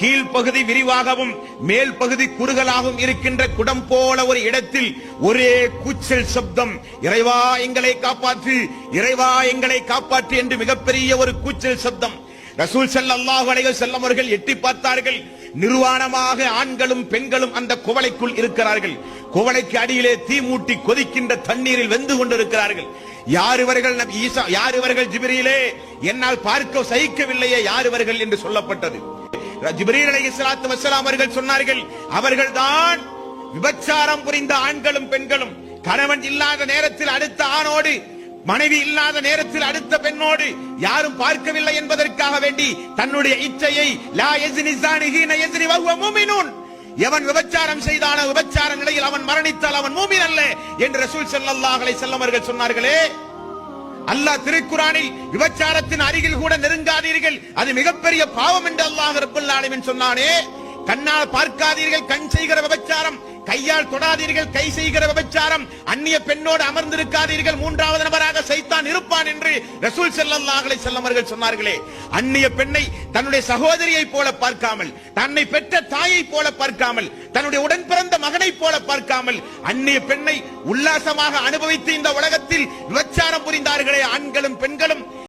கீழ்ப்பகுதி விரிவாகவும் மேல் பகுதி குறுகலாகவும் இருக்கின்ற குடம் போல ஒரு இடத்தில் ஒரே கூச்சல் சப்தம் இறைவா எங்களை காப்பாற்று இறைவா எங்களை காப்பாற்று என்று மிகப்பெரிய ஒரு கூச்சல் சப்தம். ரசூல் ஸல்லல்லாஹு அலைஹி வஸல்லம் அவர்கள் எட்டி பார்த்தார்கள். நிர்வாணமாக ஆண்களும் பெண்களும் அந்த குவளைக்குள் இருக்கிறார்கள். குவளைக்கு அடியிலே தீ மூட்டி கொதிக்கின்ற தண்ணீரில் வெந்து கொண்டிருக்கிறார்கள். யார் இவர்கள் யார் இவர்கள் ஜிபிரியிலே என்னால் பார்க்க சகிக்கவில்லையே யார் இவர்கள் என்று சொல்லப்பட்டது. ஜிப்ரீல் அலைஹிஸ்ஸலாத்து வஸ்ஸலாம் அவர்கள் சொன்னார்கள் அவர்கள்தான் விபச்சாரம் புரிந்த ஆண்களும் பெண்களும் கணவன் இல்லாத நேரத்தில் அடுத்த ஆணோடு மனைவி இல்லாத நேரத்தில் அடுத்த பெண்ணோடு யாரும் பார்க்கவில்லை என்பதற்காக வேண்டி தன்னுடைய இச்சையை லா யஸ்னி ஸானிஹி ந வஹுவ எவன் விபச்சாரம் செய்தான விபச்சார நிலையில் அவன் மரணித்தால் அவன் மூமின் அல்ல என்று ரசூல் செல்லல்லாஹலை செல்லவர்கள் சொன்னார்களே. அல்லாஹ் திருக்குறானில் விபச்சாரத்தின் அருகில் கூட நெருங்காதீர்கள். அது மிகப்பெரிய பாவம் என்று அல்லாஹ் ரப்பல் சொன்னானே. கண்ணால் பார்க்காதீர்கள் கண் செய்கிற விபச்சாரம். கையால் தொடாதீர்கள் கை செய்கிற விபச்சாரம். அந்நிய பெண்ணோடு அமர்ந்திருக்காதீர்கள் மூன்றாவது நபராக சைத்தான் இருப்பான் என்று ரசூல் செல்லல்லாஹலை செல்லமர்கள் சொன்னார்களே. அந்நிய பெண்ணை தன்னுடைய சகோதரியை போல பார்க்காமல் தன்னை பெற்ற தாயை போல பார்க்காமல் தன்னுடைய உடன் பிறந்த மகனை போல பார்க்காமல் அந்நிய பெண்ணை உல்லாசமாக அனுபவித்து இந்த உலகத்தில் புரிந்தார்களே ஆண்களும் பெண்களும்